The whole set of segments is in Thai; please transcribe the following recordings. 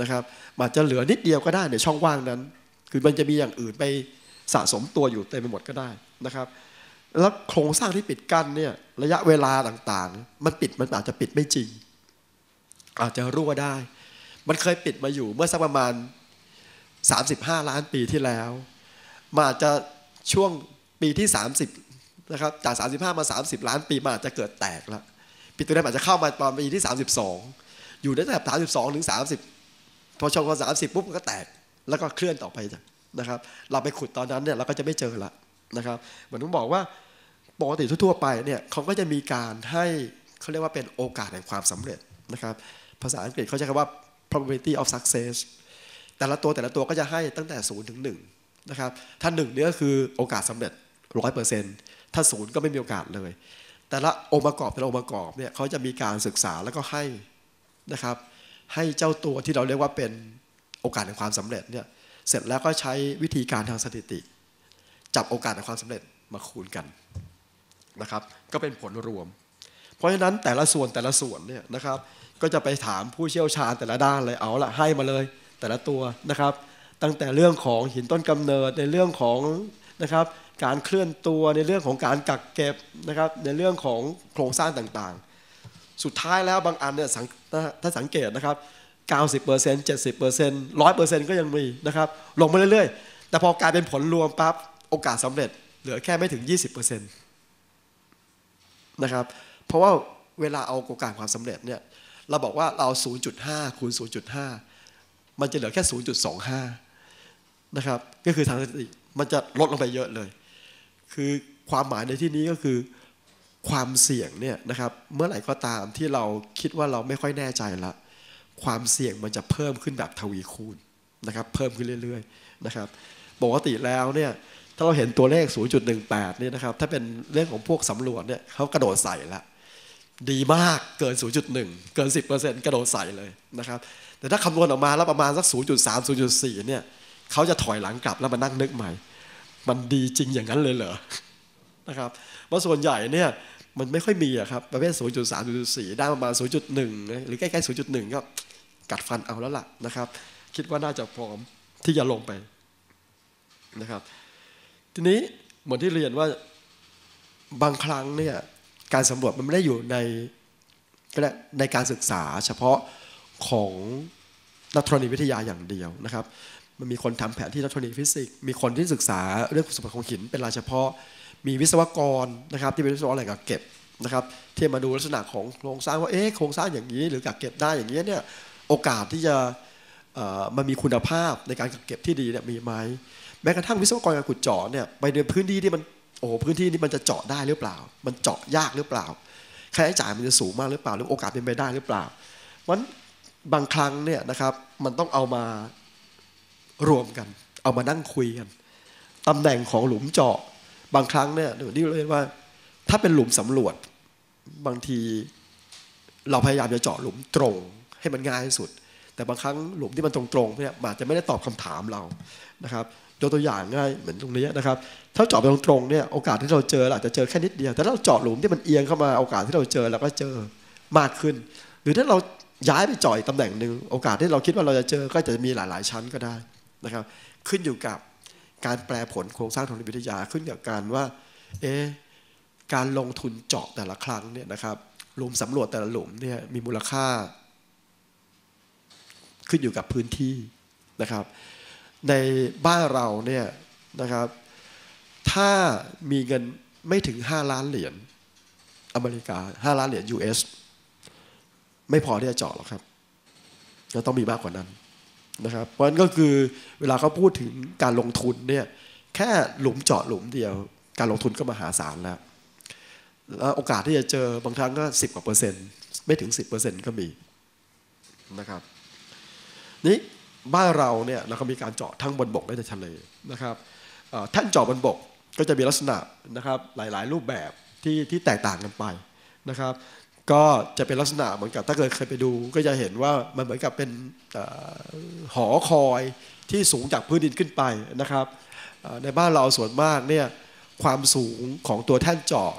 นะครับมันจะเหลือนิดเดียวก็ได้ในช่องว่างนั้น คือมันจะมีอย่างอื่นไปสะสมตัวอยู่เต็มไปหมดก็ได้นะครับ แล้วโครงสร้างที่ปิดกั้นเนี่ยระยะเวลาต่างๆ มันปิดมันอาจจะปิดไม่จริง อาจจะรั่วได้ มันเคยปิดมาอยู่เมื่อสักประมาณ 35 ล้านปีที่แล้วมันอาจจะช่วงปีที่ 30นะครับจาก 35 มา 30 ล้านปีมันอาจจะเกิดแตกแล้วปีตัวนั้นอาจจะเข้ามาตอนปีที่ 32 อยู่ได้แต่32ถึง30 พอชงกัน30ปุ๊บมันก็แตก แล้วก็เคลื่อนต่อไปนะครับ เราไปขุดตอนนั้นเนี่ยเราก็จะไม่เจอละนะครับเหมือนผมบอกว่าปกติทั่วๆไปเนี่ยเขาก็จะมีการให้เขาเรียกว่าเป็นโอกาสแห่งความสำเร็จนะครับภาษาอังกฤษเขาใช้คำว่า probability of success แต่ละตัวแต่ละตัวก็จะให้ตั้งแต่0ถึง1นะครับถ้า1เนี่ยก็คือโอกาสสำเร็จ 100%ถ้าศูนย์ก็ไม่มีโอกาสเลย แต่ละองค์ประกอบแต่ละองค์ประกอบเนี่ยเขาจะมีการศึกษาแล้วก็ให้นะครับ ให้เจ้าตัวที่เราเรียกว่าเป็นโอกาสแห่งความสำเร็จเนี่ยเสร็จแล้วก็ใช้วิธีการทางสถิติ จับโอกาสแห่งความสำเร็จมาคูณกันนะครับ ก็เป็นผลรวม เพราะฉะนั้นแต่ละส่วนแต่ละส่วนเนี่ยนะครับ ก็จะไปถามผู้เชี่ยวชาญแต่ละด้านเลยเอาละให้มาเลย แต่ละตัวนะครับ ตั้งแต่เรื่องของหินต้นกำเนิดในเรื่องของนะครับ การเคลื่อนตัวในเรื่องของการกักเก็บนะครับ ในเรื่องของโครงสร้างต่างๆ สุดท้ายแล้วบางอันเนี่ยถ้าสังเกตนะครับ 90% 70% 100%ก็ยังมีนะครับ ลงมาเรื่อยๆ แต่พอกลายเป็นผลรวมปั๊บโอกาสสำเร็จเหลือแค่ไม่ถึง 20%นะครับ เพราะว่าเวลาเอาโอกาสความสำเร็จเนี่ยเราบอกว่าเรา 0.5 คูณ 0.5 มันจะเหลือแค่ 0.25 นะครับ ก็คือทางสถิติมันจะลดลงไปเยอะเลย คือความหมายในที่นี้ก็คือ ความเสี่ยงเนี่ยนะครับเมื่อไหร่ก็ตามที่เราคิดว่าเราไม่ค่อยแน่ใจละความเสี่ยงมันจะเพิ่มขึ้นแบบทวีคูณนะครับเพิ่มขึ้นเรื่อยๆนะครับปกติแล้วเนี่ยถ้าเราเห็นตัวเลข 0.18เนี่ยนะครับถ้าเป็นเรื่องของพวกสำรวจเนี่ยเขากระโดดใส่ละดีมากเกิน 0.1 เกิน 10%กระโดดใส่เลยนะครับแต่ถ้าคำนวณออกมาแล้วประมาณสัก 0.3 0.4เนี่ยเขาจะถอยหลังกลับแล้วมานั่งนึกใหม่ มันดีจริงอย่างนั้นเลยเหรอนะครับเพราะส่วนใหญ่เนี่ย มันไม่ค่อยมีอะครับประเภท 0.3 0.4 ได้ประมาณ 0.1 หรือใกล้ๆ 0.1 ก็กัดฟันเอาแล้วล่ะนะครับ คิดว่าน่าจะพร้อมที่จะลงไปนะครับ ทีนี้เหมือนที่เรียนว่าบางครั้งเนี่ยการสำรวจมันไม่ได้อยู่ในในการศึกษาเฉพาะของนักธรณีวิทยาอย่างเดียวนะครับ มันมีคนทำแผนที่นักธรณีฟิสิกส์มีคนที่ศึกษาเรื่องสมบัติของหินเป็นรายเฉพาะ มีวิศวกรนะครับที่เป็นวิศวกรแหล่งกักเก็บนะครับที่มาดูลักษณะของโครงสร้างว่าเอ๊ะโครงสร้างอย่างนี้ หรือกักเก็บได้อย่างนี้เนี่ยโอกาสที่จะมันมีคุณภาพในการกักเก็บที่ดีเนี่ยมีไหมแม้กระทั่งวิศวกรการขุดเจาะเนี่ยไปเดินพื้นที่ที่มันโอ้พื้นที่นี้มันจะเจาะได้หรือเปล่า มันเจาะยากหรือเปล่าค่าใช้จ่ายมันจะสูงมากหรือเปล่าหรือโอกาสเป็นไปได้หรือเปล่าวันบางครั้งเนี่ยนะครับมันต้องเอามารวมกัน เอามานั่งคุยกันตำแหน่งของหลุมเจาะ บางครั้งเนี่ยนี่เรียกว่า ถ้าเป็นหลุมสำรวจบางทีเราพยายามจะเจาะหลุมตรงให้มันง่ายที่สุด แต่บางครั้งหลุมที่มันตรงๆเนี่ยอาจจะไม่ได้ตอบคำถามเรานะครับยกตัวอย่างง่ายเหมือนตรงนี้นะครับ ถ้าเจาะไปตรงๆเนี่ยโอกาสที่เราเจออาจจะเจอแค่นิดเดียว แต่ถ้าเราเจาะหลุมที่มันเอียงเข้ามาโอกาสที่เราเจอเราก็เจอมากขึ้น หรือถ้าเราย้ายไปเจาะอีกตำแหน่งหนึ่งโอกาสที่เราคิดว่าเราจะเจอก็จะมีหลาย ๆ ชั้นก็ได้นะครับ ขึ้นอยู่กับ การแปลผลโครงสร้างธรณีวิทยาขึ้นกับการว่า เอ๊การลงทุนเจาะแต่ละครั้งเนี่ยนะครับหลุมสำรวจแต่ละหลุมเนี่ยมีมูลค่า ขึ้นอยู่กับพื้นที่นะครับ ในบ้านเราเนี่ยนะครับ ถ้ามีเงินไม่ถึง 5 ล้านเหรียญอเมริกา 5 ล้านเหรียญ US ไม่พอที่จะเจาะหรอกครับเราต้องมีมากกว่านั้น นะครับเพราะฉะนั้นก็คือเวลาเขาพูดถึงการลงทุนเนี่ยแค่หลุมเจาะหลุมเดียว การลงทุนก็มหาศาลแล้วแล้วโอกาสที่จะเจอบางครั้งก็สิบกว่าเปอร์เซ็นต์ไม่ถึงสิบเปอร์เซ็นต์ก็มีนะครับนี่บ้านเราเนี่ยเราก็มีการเจาะทั้งบนบกและในทะเลนะครับท่านเจาะบนบกก็จะมีลักษณะนะครับหลายๆ รูปแบบที่ที่แตกต่างกันไปนะครับ ก็จะเป็นลักษณะเหมือนกับถ้าเกิดเคยไปดู ก็จะเห็นว่ามันเหมือนกับเป็นหอคอยที่สูงจากพื้นดินขึ้นไปนะครับ ในบ้านเราส่วนมากเนี่ยความสูงของตัวแท่นเจาะ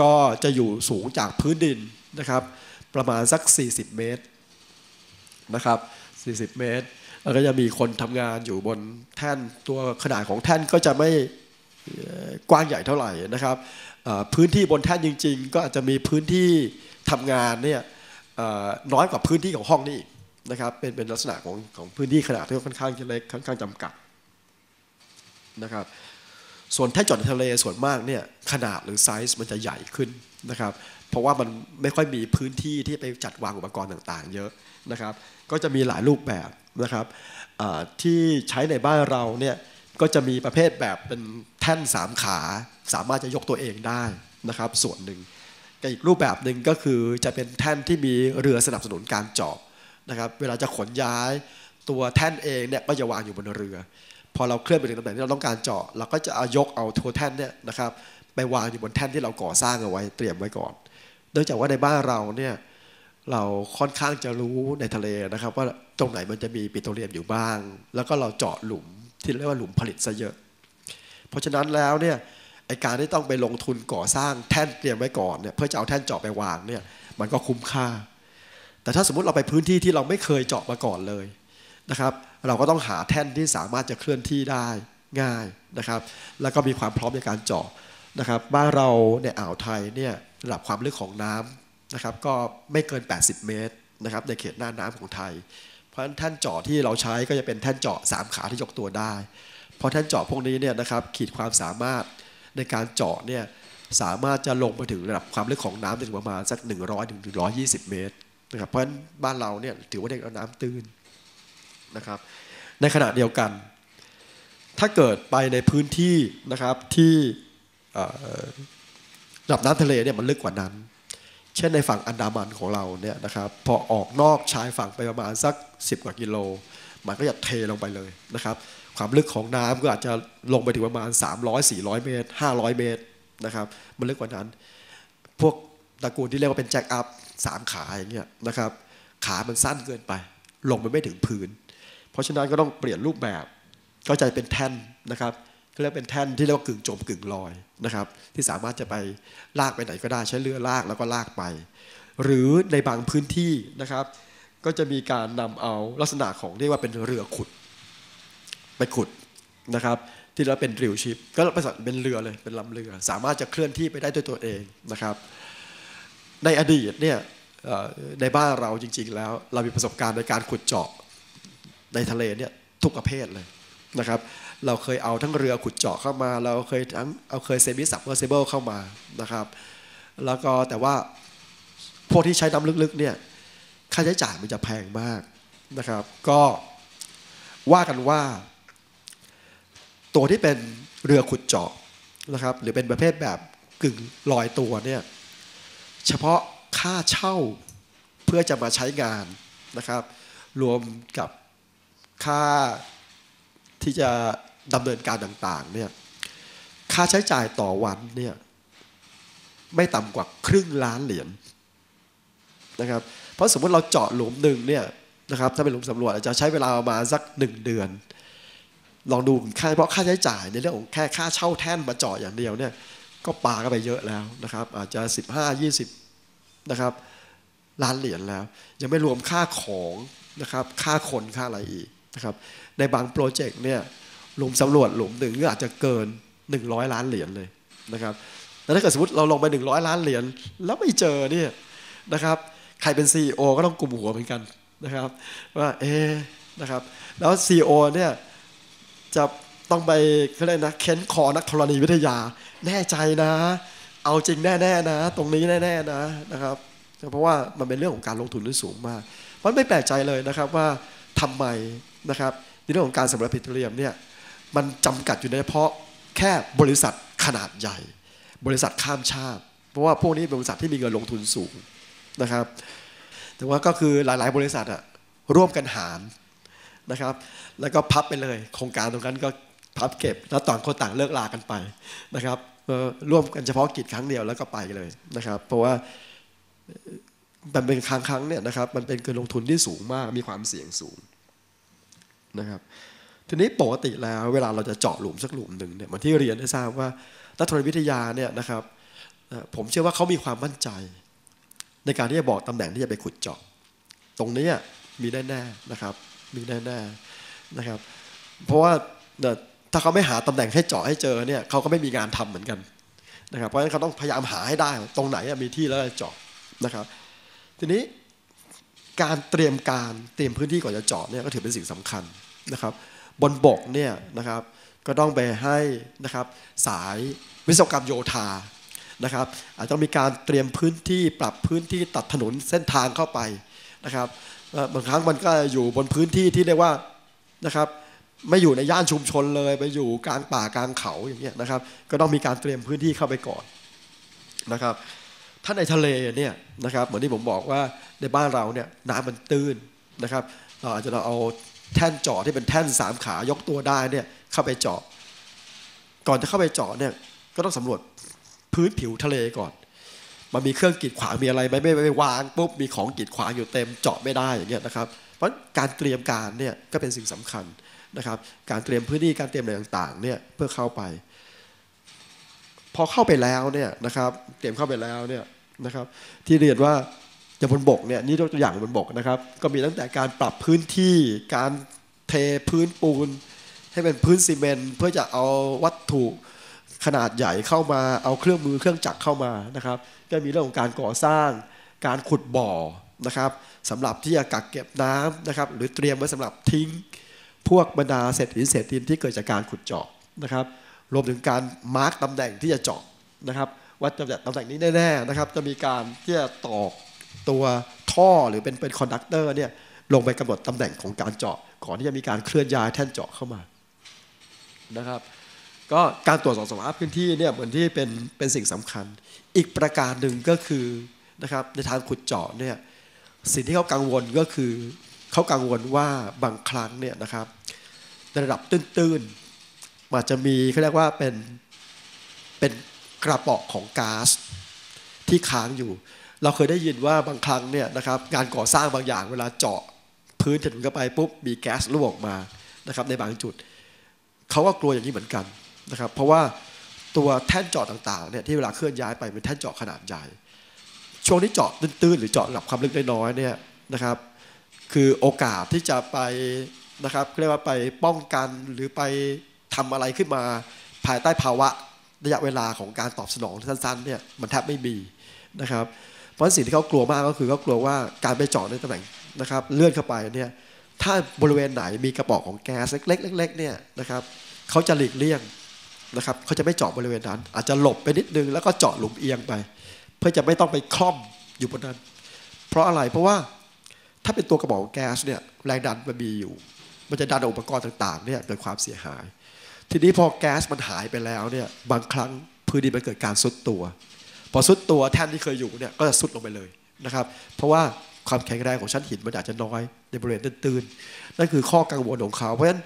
ก็จะอยู่สูงจากพื้นดินนะครับ ประมาณสัก 40 เมตรนะครับ 40 เมตร แล้วก็จะมีคนทำงานอยู่บนแท่นตัวขนาดของแท่นก็จะไม่กว้างใหญ่เท่าไหร่นะครับ พื้นที่บนแท่นจริง ๆ ก็อาจจะมีพื้นที่ทำงานเนี่ยน้อยกว่าพื้นที่ของห้องนี่นะครับเป็นเป็นลักษณะของของพื้นที่ขนาดที่ค่อนข้างจะเล็กค่อนข้างจำกัดนะครับส่วนแท่นจอดทะเลส่วนมากเนี่ยขนาดหรือไซส์มันจะใหญ่ขึ้นนะครับเพราะว่ามันไม่ค่อยมีพื้นที่ที่ไปจัดวางอุปกรณ์ต่างๆ เยอะนะครับ ก็จะมีหลายรูปแบบนะครับที่ใช้ในบ้านเราเนี่ยก็จะมีประเภทแบบเป็น แท่นสามขาสามารถจะยกตัวเองได้นะครับ ส่วนหนึ่งอีกรูปแบบหนึ่งก็คือจะเป็นแท่นที่มีเรือสนับสนุนการเจาะนะครับ เวลาจะขนย้ายตัวแท่นเองเนี่ยก็จะวางอยู่บนเรือ พอเราเคลื่อนไปถึงตำแหน่งที่เราต้องการเจาะเราก็จะเอายกเอาตัวแท่นเนี่ยนะครับไปวางอยู่บนแท่นที่เราก่อสร้างเอาไว้เตรียมไว้ก่อนเนื่องจากว่าในบ้านเราเนี่ยเราค่อนข้างจะรู้ในทะเลนะครับ ว่าตรงไหนมันจะมีปิโตรเลียมอยู่บ้าง แล้วก็เราเจาะหลุมที่เรียกว่าหลุมผลิตซะเยอะ เพราะฉะนั้นแล้วเนี่ยไอการที่ต้องไปลงทุนก่อสร้างแท่นเตรียมไว้ก่อนเนี่ยเพื่อจะเอาแท่นเจาะไปวางเนี่ยมันก็คุ้มค่า แต่ถ้าสมมติเราไปพื้นที่ที่เราไม่เคยเจาะมาก่อนเลยนะครับ เราก็ต้องหาแท่นที่สามารถจะเคลื่อนที่ได้ง่ายนะครับ แล้วก็มีความพร้อมในการเจาะนะครับบ้านเราในอ่าวไทยเนี่ยระดับความลึกของน้ำนะครับ ก็ไม่เกิน 80 เมตรนะครับ ในเขตหน้าน้ำของไทย เพราะฉะนั้นแท่นเจาะที่เราใช้ก็จะเป็นแท่นเจาะ3ขาที่ยกตัวได้ พราะแท่นเจาะพวกนี้เนี่ยนะครับขีดความสามารถในการเจาะเนี่ยสามารถจะลงไปถึงระดับความลึกของน้ำถึงประมาณสัก 100ถึง120 เมตรนะครับเพราะฉะนั้นบ้านเราเนี่ยถือว่าเด็กน้ำตื้นนะครับ ในขณะเดียวกัน ถ้าเกิดไปในพื้นที่นะครับที่ระดับน้ำทะเลเนี่ยมันลึกกว่านั้น เช่นในฝั่งอันดามันของเราเนี่ยนะครับพอออกนอกชายฝั่งไปประมาณสัก 10 กว่ากิโล มันก็จะเทลงไปเลยนะครับ ความลึกของน้ำก็อาจจะลงไปถึงประมาณ 300-400 เมตร 500 เมตรนะครับมันลึกกว่านั้น พวกตระกูลที่เรียกว่าเป็นแจ็คอัพสามขาอย่างเงี้ยนะครับขามันสั้นเกินไป ลงไปไม่ถึงพื้น เพราะฉะนั้นก็ต้องเปลี่ยนรูปแบบก็จะเป็นแท่นนะครับก็เรียกเป็นแท่นที่เรียกว่ากึ่งจมกึ่งลอยนะครับที่สามารถจะไปลากไปไหนก็ได้ใช้เรือลากแล้วก็ลากไป หรือในบางพื้นที่นะครับ ก็จะมีการนำเอาลักษณะของเรียกว่าเป็นเรือขุด ไปขุดนะครับ ที่เราเป็นริวชิป ก็เป็นเรือเลยเป็นลำเรือ สามารถจะเคลื่อนที่ไปได้ด้วยตัวเองนะครับ ในอดีตเนี่ยในบ้านเราจริง ๆ แล้ว เรามีประสบการณ์ในการขุดเจาะในทะเลเนี่ยทุกประเภทเลยนะครับ เราเคยเอาทั้งเรือขุดเจาะเข้ามา เราเคยทั้งเอาเคยเซมิสับเมอร์เซเบิลเข้ามานะครับ แล้วก็แต่ว่าพวกที่ใช้น้ำลึกๆเนี่ยค่าใช้จ่ายมันจะแพงมากนะครับ ก็ว่ากันว่า ตัวที่เป็นเรือขุดเจาะนะครับ หรือเป็นประเภทแบบกึ่งลอยตัวเนี่ยเฉพาะค่าเช่าเพื่อจะมาใช้งานนะครับ รวมกับค่าที่จะดำเนินการต่างๆเนี่ยค่าใช้จ่ายต่อวันเนี่ยไม่ต่ำกว่าครึ่งล้านเหรียญนะครับ เพราะสมมติเราเจาะหลุมหนึ่งเนี่ยนะครับถ้าเป็นหลุมสำรวจอาจจะใช้เวลาประมาณสักหนึ่งเดือน ลองดูค่าเพราะค่าใช้จ่ายในเรื่องของแค่ค่าเช่าแท่นมาเจาะอย่างเดียวเนี่ยก็ปาก็ไปเยอะแล้วนะครับ อาจจะ 15-20นะครับล้านเหรียญแล้ว ยังไม่รวมค่าของนะครับค่าคนค่าอะไรอีกนะครับในบางโปรเจกต์เนี่ยหลุมสำรวจหลุมหนึ่งก็อาจจะเกิน 100 ล้านเหรียญเลยนะครับแล้วถ้าเกิดสมมติเราลงไป 100 ล้านเหรียญแล้วไม่เจอเนี่ยนะครับใครเป็น CEO ก็ต้องกลุ่มหัวเหมือนกันนะครับว่าเอ๊นะครับแล้ว CEO เนี่ย จะต้องไปเขาเรียกนะเค้นคอนักธรณีวิทยา แน่ใจนะ เอาจริงแน่ๆนะ ตรงนี้แน่ๆนะนะครับเพราะว่ามันเป็นเรื่องของการลงทุนที่สูงมากมันไม่แปลกใจเลยนะครับว่าทำไมนะครับในเรื่องของการสำรวจปิโตรเลียมเนี่ยมันจำกัดอยู่ในเฉพาะแค่บริษัทขนาดใหญ่ บริษัทข้ามชาติ เพราะว่าพวกนี้เป็นบริษัทที่มีเงินลงทุนสูงนะครับ แต่ว่าก็คือหลาย ๆ บริษัทอะร่วมกันหาร นะครับ แล้วก็พับไปเลย โครงการตรงนั้นก็พับเก็บ แล้วต่างคนต่างเลิกลากันไปนะครับร่วมกันเฉพาะกิจครั้งเดียวแล้วก็ไปเลยนะครับ เพราะว่ามันเป็นครั้งครั้งเนี่ยนะครับ มันเป็นเงินลงทุนที่สูงมาก มีความเสี่ยงสูงนะครับ ทีนี้ปกติแล้วเวลาเราจะเจาะหลุมสักหลุมหนึ่งเนี่ยมันที่เรียนได้ทราบว่านักธรณีวิทยาเนี่ยนะครับ ผมเชื่อว่าเขามีความมั่นใจ ในการที่จะบอกตำแหน่งที่จะไปขุดเจาะ ตรงนี้ มีแน่ๆนะครับ มีแน่ๆนะครับ เพราะว่าถ้าเขาไม่หาตำแหน่งให้เจาะให้เจอเนี่ยเขาก็ไม่มีงานทำเหมือนกันนะครับ เพราะฉะนั้นเขาต้องพยายามหาให้ได้ตรงไหนมีที่แล้วเจาะนะครับ ทีนี้การเตรียมการเตรียมพื้นที่ก่อนจะเจาะเนี่ยก็ถือเป็นสิ่งสำคัญนะครับ บนบกเนี่ยนะครับก็ต้องไปให้นะครับสายวิศวกรรมโยธานะครับอาจจะมีการเตรียมพื้นที่ปรับพื้นที่ตัดถนนเส้นทางเข้าไปนะครับ บางครั้งมันก็อยู่บนพื้นที่ที่เรียกว่านะครับ ไม่อยู่ในย่านชุมชนเลยไปอยู่กลางป่ากลางเขาอย่างเงี้ยนะครับ ก็ต้องมีการเตรียมพื้นที่เข้าไปก่อนนะครับถ้าในทะเลเนี่ยนะครับเหมือนที่ผมบอกว่าในบ้านเราเนี่ยน้ำมันตื้นนะครับเราอาจจะเราเอาแท่นเจาะที่เป็นแท่นสามขายกตัวได้เนี่ยเข้าไปเจาะก่อนจะเข้าไปเจาะเนี่ยก็ต้องสำรวจพื้นผิวทะเลก่อน มันมีเครื่องกีดขวางมีอะไรไหมไม่ไม่วางปุ๊บมีของกีดขวางอยู่เต็มเจาะไม่ได้อย่างเงี้ยนะครับ เพราะการเตรียมการเนี่ยก็เป็นสิ่งสำคัญนะครับ การเตรียมพื้นที่การเตรียมอะไรต่างๆเนี่ยเพื่อเข้าไป พอเข้าไปแล้วเนี่ยนะครับ เตรียมเข้าไปแล้วเนี่ยนะครับ ที่เรียนว่าอย่างบนบกเนี่ยนี่ยกตัวอย่างบนบกนะครับ ก็มีตั้งแต่การปรับพื้นที่การเทพื้นปูนให้เป็นพื้นซีเมนต์เพื่อจะเอาวัตถุ ขนาดใหญ่เข้ามาเอาเครื่องมือเครื่องจักรเข้ามานะครับ ก็มีเรื่องของการก่อสร้างการขุดบ่อนะครับสำหรับที่จะกักเก็บน้ำนะครับ หรือเตรียมไว้สำหรับทิ้งพวกบรรดาเศษหินเศษดินที่เกิดจากการขุดเจาะนะครับ รวมถึงการมาร์กตำแหน่งที่จะเจาะนะครับว่าจะตำแหน่งนี้แน่ๆนะครับ จะมีการที่จะตอกตัวท่อหรือเป็นเป็นคอนดักเตอร์เนี่ยลงไปกำหนดตำแหน่งของการเจาะก่อนที่จะมีการเคลื่อนย้ายแท่นเจาะเข้ามานะครับ ก็การตรวจสอบสภาพพื้นที่เนี่ยเหมือนที่เป็นเป็นสิ่งสำคัญ อีกประการหนึ่งก็คือนะครับในทางขุดเจาะเนี่ยสิ่งที่เขากังวลก็คือเขากังวลว่าบางครั้งเนี่ยนะครับในระดับตื้นๆมันจะมีเขาเรียกว่าเป็นเป็นกระป๋องของก๊าซที่ค้างอยู่ เราเคยได้ยินว่าบางครั้งเนี่ยนะครับงานก่อสร้างบางอย่างเวลาเจาะพื้นถนนเข้าไปปุ๊บมีแก๊สรั่วออกมานะครับในบางจุดเขาก็กลัวอย่างนี้เหมือนกัน นะครับเพราะว่าตัวแท่นเจาะต่างๆเนี่ยที่เวลาเคลื่อนย้ายไปเป็นแท่นเจาะขนาดใหญ่ ช่วงที่เจาะตื้นๆหรือเจาะระดับความลึกได้น้อยเนี่ยนะครับคือโอกาสที่จะไปนะครับเรียกว่าไปป้องกันหรือไปทำอะไรขึ้นมาภายใต้ภาวะระยะเวลาของการตอบสนองสั้นๆเนี่ยมันแทบไม่มีนะครับเพราะสิ่งที่เขากลัวมากก็คือเขากลัวว่าการไปเจาะในตำแหน่งนะครับเลื่อนเข้าไปเนี่ยถ้าบริเวณไหนมีกระบอกของแก๊สเล็กๆเล็กๆเนี่ยนะครับเขาจะหลีกเลี่ยง นะครับเขาจะไม่เจาะบริเวณนั้น อาจจะหลบไปนิดนึง แล้วก็เจาะหลุมเอียงไป เพื่อจะไม่ต้องไปคล่อมอยู่บนนั้น เพราะอะไรเพราะว่าถ้าเป็นตัวกระบอกแก๊สเนี่ยแรงดันมันมีอยู่ มันจะดันเอาอุปกรณ์ต่างๆเนี่ยเกิดความเสียหาย ทีนี้พอแก๊สมันหายไปแล้วเนี่ยบางครั้งพื้นดินมันเกิดการซุดตัว พอซุดตัวแท่นที่เคยอยู่เนี่ยก็จะซุดลงไปเลยนะครับเพราะว่าความแข็งแรงของชั้นหินมันอาจจะน้อยในบริเวณตื้นๆนั่นคือข้อกังวลของเขาเพราะฉะนั้น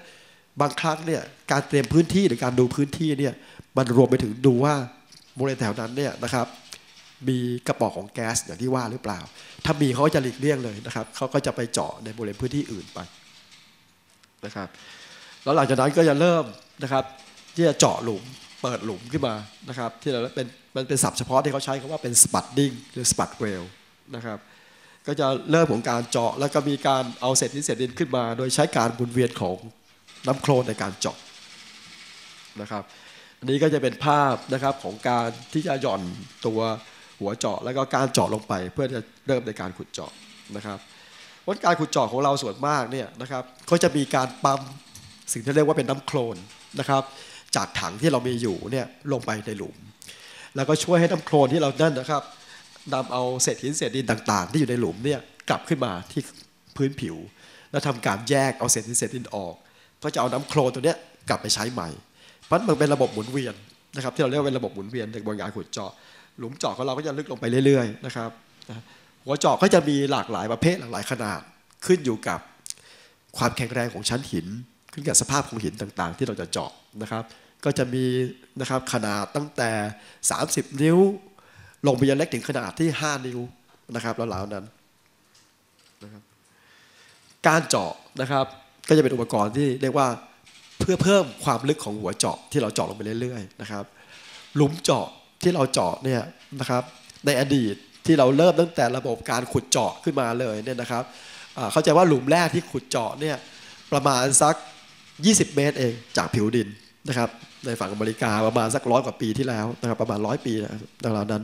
บางครั้งเนี่ยการเตรียมพื้นที่หรือการดูพื้นที่เนี่ยมันรวมไปถึงดูว่าบริเวณแถวนั้นเนี่ยนะครับมีกระป๋องของแก๊สอย่างที่ว่าหรือเปล่า ถ้ามีเขาก็จะหลีกเลี่ยงเลยนะครับเขาก็จะไปเจาะในบริเวณพื้นที่อื่นไปนะครับแล้วหลังจากนั้นก็จะเริ่มนะครับที่จะเจาะหลุมเปิดหลุมขึ้นมานะครับที่เราเป็นมันเป็นศัพท์เฉพาะที่เขาใช้คำว่าเป็นสปัดดิ้งหรือสปัดเวลนะครับก็จะเริ่มของการเจาะแล้วก็มีการเอาเศษดินเศษดินขึ้นมา โดยใช้การหมุนเวียนของ น้ำโคลนในการเจาะนะครับอันนี้ก็จะเป็นภาพนะครับของการที่จะหย่อนตัวหัวเจาะแล้วก็การเจาะลงไป เพื่อจะเริ่มในการขุดเจาะนะครับวัการขุดเจาะของเราส่วนมากเนี่ยนะครับก็จะมีการปั๊มสิ่งที่เรียกว่าเป็นน้ำโคลนนะครับ จากถังที่เรามีอยู่เนี่ยลงไปในหลุม แล้วก็ช่วยให้น้ำโคลนที่เรานั่นนะครับนำเอาเศษหินเศษดินต่าง ๆ ที่อยู่ในหลุมเนี่ยกลับขึ้นมาที่พื้นผิว แล้วทำการแยกเอาเศษหินเศษดินออก เพื่อจะเอาน้ำโคลนตัวเนี้ยกลับไปใช้ใหม่เพราะมันเป็นระบบหมุนเวียนนะครับที่เราเรียกว่าเป็นระบบหมุนเวียนในบางงานขุดเจาะหลุมเจาะของเราก็จะลึกลงไปเรื่อยๆนะครับหัวเจาะก็จะมีหลากหลายประเภทหลากหลายขนาดขึ้นอยู่กับความแข็งแรงของชั้นหิน ขึ้นกับสภาพของหินต่างๆ ที่เราจะเจาะนะครับ ก็จะมีนะครับขนาดตั้งแต่ 30 นิ้ว ลงไปยันเล็กถึงขนาดที่ 5 นิ้วนะครับแล้วเหล่านั้นนะครับการเจาะนะครับ ก็จะเป็นอุปกรณ์ที่เรียกว่าเพื่อเพิ่มความลึกของหัวเจาะที่เราเจาะลงไปเรื่อยๆนะครับหลุมเจาะที่เราเจาะเนี่ยนะครับในอดีตที่เราเริ่มตั้งแต่ระบบการขุดเจาะขึ้นมาเลยเนี่ยนะครับเข้าใจว่าหลุมแรกที่ขุดเจาะเนี่ยประมาณสัก 20 เมตรเองจากผิวดินนะครับในฝั่งอเมริกาประมาณสักร้อยกว่าปีที่แล้วนะครับประมาณร้อยปีนะราวนั้น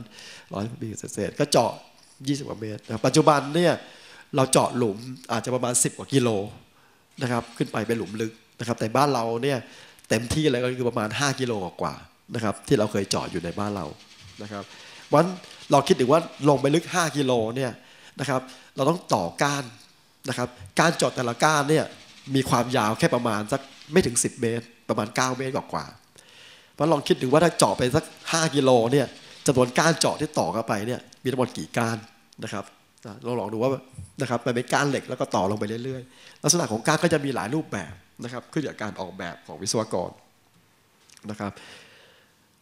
ร้อยปีเศษก็เจาะ 20 กว่าเมตรนะปัจจุบันเนี่ยเราเจาะหลุมอาจจะประมาณ 10 กว่ากิโล นะครับขึ้นไปเป็นหลุมลึกนะครับแต่บ้านเราเนี่ยเต็มที่เลยก็คือประมาณ 5 กิโลกว่านะครับที่เราเคยจาะอยู่ในบ้านเรานะครับวันเราคิดถึงว่าลงไปลึก 5 กิโลเนี่ยนะครับเราต้องต่อก้านนะครับการจาะแต่ละก้านเนี่ยมีความยาวแค่ประมาณสักไม่ถึง 10 เมตร ประมาณ 9 เมตรกว่าๆเพราะลองคิดถึงว่าถ้าเจาะไปสัก 5 กิโลเนี่ยจำนวนก้านเจาะที่ต่อเข้าไปเนี่ยมีทั้งหมดกี่ก้านนะครับเราลองดูว่า นะครับมันเป็นก้านเหล็กแล้วก็ต่อลงไปเรื่อยๆ ลักษณะของก้านก็จะมีหลายรูปแบบนะครับขึ้นอยู่กับการออกแบบของวิศวกรนะครับ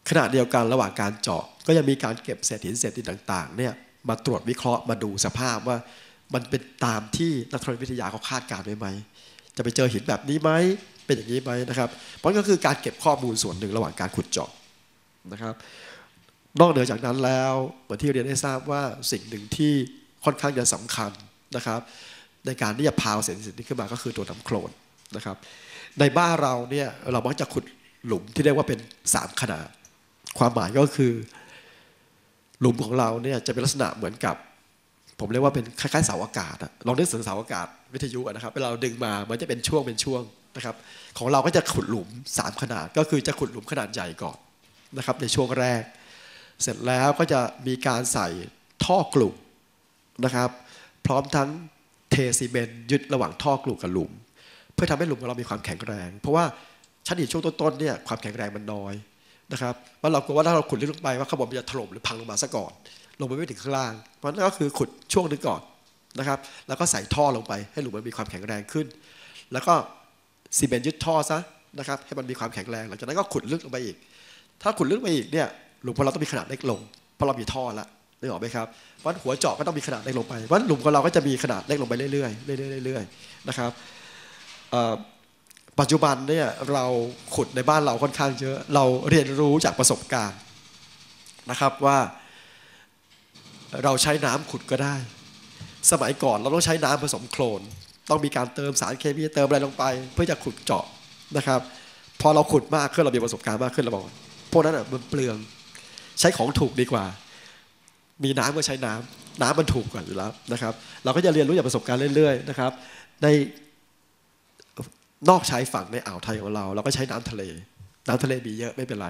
ขณะเดียวกันระหว่างการเจาะก็ยังมีการเก็บเศษหินเศษดินต่างๆเนี่ยมาตรวจวิเคราะห์มาดูสภาพว่ามันเป็นตามที่นักธรณีวิทยาเขาคาดการณ์ไว้ไหม จะไปเจอหินแบบนี้ไหมเป็นอย่างนี้ไหมนะครับเพราะก็คือการเก็บข้อมูลส่วนหนึ่งระหว่างการขุดเจาะนะครับนอกเหนือจากนั้นแล้วเหมือนที่เรียนได้ทราบว่าสิ่งหนึ่งที่ค่อนข้างจะสำคัญ นะครับ ในการที่จะพาวเศษหินนี้ขึ้นมาก็คือตัวน้ำโคลนนะครับ ในบ้านเราเนี่ยเรามักจะขุดหลุมที่เรียกว่าเป็นสามขนาด ความหมายก็คือ หลุมของเราเนี่ยจะเป็นลักษณะเหมือนกับ ผมเรียกว่าเป็นคล้ายๆเสาอากาศลองนึกถึงเสาอากาศวิทยุนะครับเวลาเราดึงมามันจะเป็นช่วงเป็นช่วงนะครับของเราก็จะขุดหลุมสามขนาด ก็คือจะขุดหลุมขนาดใหญ่ก่อนนะครับในช่วงแรก เสร็จแล้วก็จะมีการใส่ท่อกลุ่มนะครับ พร้อมทั้งเทซีเมนต์ยึดระหว่างท่อกลุ่มกับหลุม เพื่อทำให้หลุมของเรามีความแข็งแรง เพราะว่าชั้นหินช่วงต้นๆเนี่ยความแข็งแรงมันน้อยนะครับว่าเรากลัวว่าถ้าเราขุดลึกลงไปว่าข้างบนมันจะถล่มหรือพังลงมาซะก่อน ลงไปไม่ถึงข้างล่าง เพราะนั่นก็คือขุดช่วงนึงก่อนนะครับ แล้วก็ใส่ท่อลงไปให้หลุมมันมีความแข็งแรงขึ้น แล้วก็ซีเมนต์ยึดท่อซะนะครับให้มันมีความแข็งแรงหลังจากนั้นก็ขุดลึกลงไปอีก ถ้าขุดลึกไปอีกเนี่ยหลุมของเราต้องมีขนาดเล็กลงเพราะเรามีท่อแล้ว นึกออกไหมครับเพราหัวเจาะก็ต้องมีขนาดเล็กลงไปเพราหลุมของเราก็จะมีขนาดเล็กลงไปเรื่อยๆเรื่อยๆเรื่อยๆนะครับปัจจุบันเนี่ยเราขุดในบ้านเราค่อนข้างเยอะเราเรียนรู้จากประสบการณ์นะครับว่าเราใช้น้ำขุดก็ได้ สมัยก่อนเราต้องใช้น้ำผสมโคลน ต้องมีการเติมสารเคมีเติมอะไรลงไป เพื่อจะขุดเจาะนะครับ พอเราขุดมากขึ้นเรามีประสบการณ์มากขึ้นเราบอกพวกนั้นอะมันเปลือง ใช้ของถูกดีกว่า มีน้ำก็ใช้น้ำน้ำมันถูกกว่าอยู่แล้วนะครับ เราก็จะเรียนรู้จากประสบการณ์เรื่อยๆนะครับ ในนอกชายฝั่งในอ่าวไทยของเรา เราก็ใช้น้ำทะเล น้ำทะเลมีเยอะไม่เป็นไร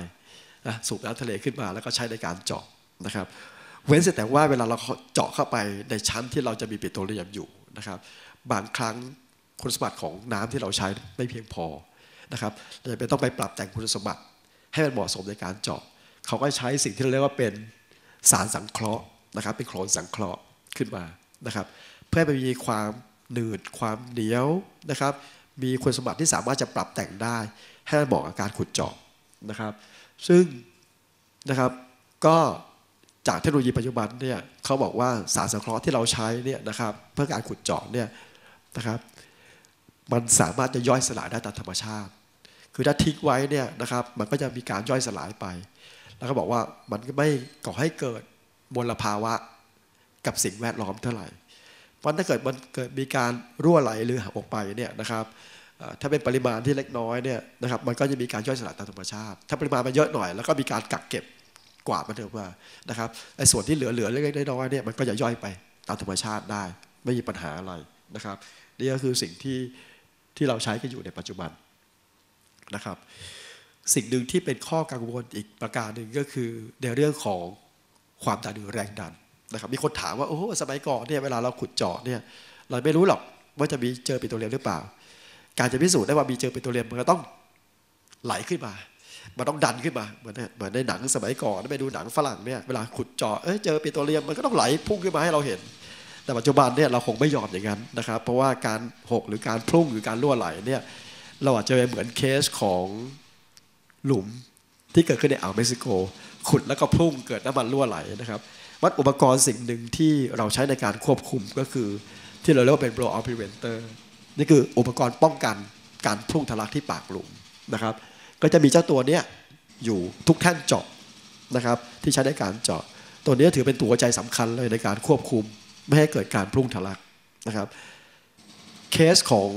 นะสูบน้ำทะเลขึ้นมาแล้วก็ใช้ในการเจาะนะครับ เว้นแต่ว่าเวลาเราเจาะเข้าไปในชั้นที่เราจะมีปิโตรเลียมอยู่นะครับ บางครั้งคุณสมบัติของน้ำที่เราใช้ไม่เพียงพอนะครับเราจะเป็นต้องไปปรับแต่งคุณสมบัติ ให้มันเหมาะสมในการเจาะเขาก็ใช้สิ่งที่เราเรียกว่าเป็น สารสังเคราะห์นะครับ เป็นโคลนสังเคราะห์ขึ้นมานะครับ เพื่อให้มันมีความหนืดความเหนียวนะครับ มีคุณสมบัติที่สามารถจะปรับแต่งได้ให้เหมาะกับการขุดเจาะนะครับ ซึ่งนะครับก็จากเทคโนโลยีปัจจุบันเนี่ยเขาบอกว่าสารสังเคราะห์ที่เราใช้เนี่ยนะครับ เพื่อการขุดเจาะเนี่ยนะครับ มันสามารถจะย่อยสลายได้ตามธรรมชาติ คือถ้าทิ้งไว้เนี่ยนะครับ มันก็จะมีการย่อยสลายไป แล้วก็บอกว่ามันก็ไม่ก่อให้เกิดมลภาวะกับสิ่งแวดล้อมเท่าไหร่เพราะถ้าเกิดมันเกิดมีการรั่วไหลหรือหักออกไปเนี่ยนะครับถ้าเป็นปริมาณที่เล็กน้อยเนี่ยนะครับมันก็จะมีการย่อยสลายตามธรรมชาติ ถ้าปริมาณมันเยอะหน่อย แล้วก็มีการกักเก็บกว่ามันเถอะว่านะครับไอ้ส่วนที่เหลือๆเล็กๆน้อยๆเนี่ยมันก็จะย่อยไปตามธรรมชาติได้ ไม่มีปัญหาอะไรนะครับนี่ก็คือสิ่งที่ที่เราใช้กันอยู่ในปัจจุบันนะครับ สิ่งหนึ่งที่เป็นข้อกังวลอีกประการหนึ่งก็คือในเรื่องของความดันหรือแรงดันนะครับมีคนถามว่าโอ้สมัยก่อนเนี่ยเวลาเราขุดเจาะเนี่ยเราไม่รู้หรอกว่าจะมีเจอปิโตรเลียมหรือเปล่า การจะพิสูจน์ได้ว่ามีเจอปิโตรเลียมมันก็ต้องไหลขึ้นมา มันต้องดันขึ้นมาเหมือนเหมือนในหนังสมัยก่อนไปดูหนังฝรั่งเนี่ยเวลาขุดเจาะเอ้ยเจอปิโตรเลียมมันก็ต้องไหลพุ่งขึ้นมาให้เราเห็น แต่ปัจจุบันเนี่ยเราคงไม่ยอมอย่างนั้นนะครับ เพราะว่าการหกหรือการพุ่งหรือการรั่วไหลเนี่ยเราอาจจะเหมือนเคสของ หลุมที่เกิดขึ้นในอ่าวเม็กซิโก ขุดแล้วก็พุ่งเกิดน้ำมันรั่วไหลนะครับวัดอุปกรณ์สิ่งหนึ่งที่เราใช้ในการควบคุมก็คือ ที่เราเรียกว่าเป็น blow out preventer นี่คืออุปกรณ์ป้องกันการพุ่งทะลักที่ปากหลุมนะครับ ก็จะมีเจ้าตัวเนี้ยอยู่ทุกแท่นเจาะนะครับ ที่ใช้ในการเจาะ ตัวนี้ถือเป็นตัวใจสำคัญเลยในการควบคุม ไม่ให้เกิดการพุ่งทะลักนะครับเคสของ